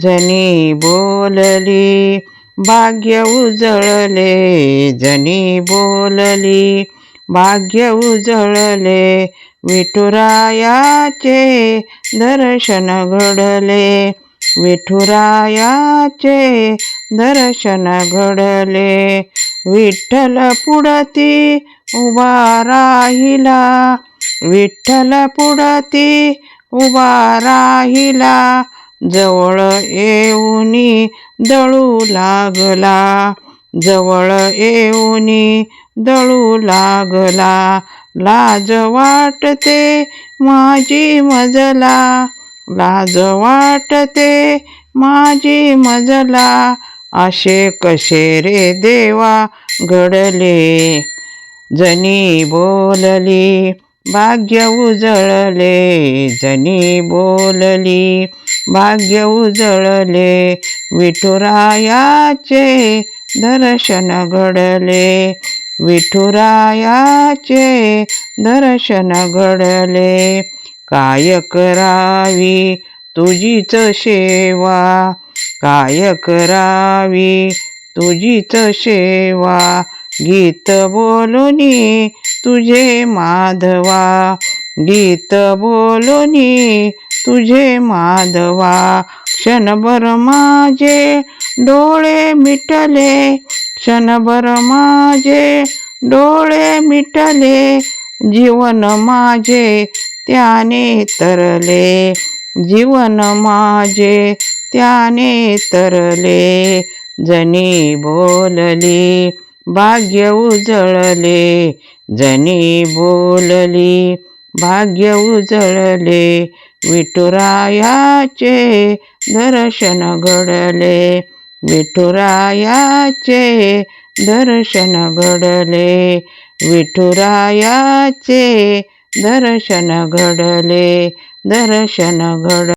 जनी बोलली भाग्य उजळले. जनी बोलली भाग्य उजळले. विठुरायाचे दर्शन घडले. विठुरायाचे दर्शन घडले. विठ्ठल पुढती उभा राहिला. विठ्ठल पुढती उभा राहिला. जवळ येऊनी दळू लागला. जवळ येऊनी दळू लागला. लाज वाटते माझी मजला. लाज वाटते माझी मजला. असे कसे रे देवा घडले? जनी बोलली भाग्य उजळले जनी बोलली. भाग्य उजळले विठुरायाचे दर्शन घडले. विठुरायाचे दर्शन घडले. काय करावी तुझीच सेवा. काय करावी तुझीच सेवा. गीत बोलूनी तुझे माधवा गीत बोलोनी तुझे माधवा क्षणभर माझे डोळे मिटले क्षणभर माझे डोळे मिटले जीवन माझे त्याने तरले जीवन माझे त्याने तरले जनी बोलली भाग्य उजळले जनी बोलली भाग्य उजळले विठुरायाचे दर्शन घडले विठुरायाचे दर्शन घडले विठुरायाचे दर्शन घडले दर्शन घड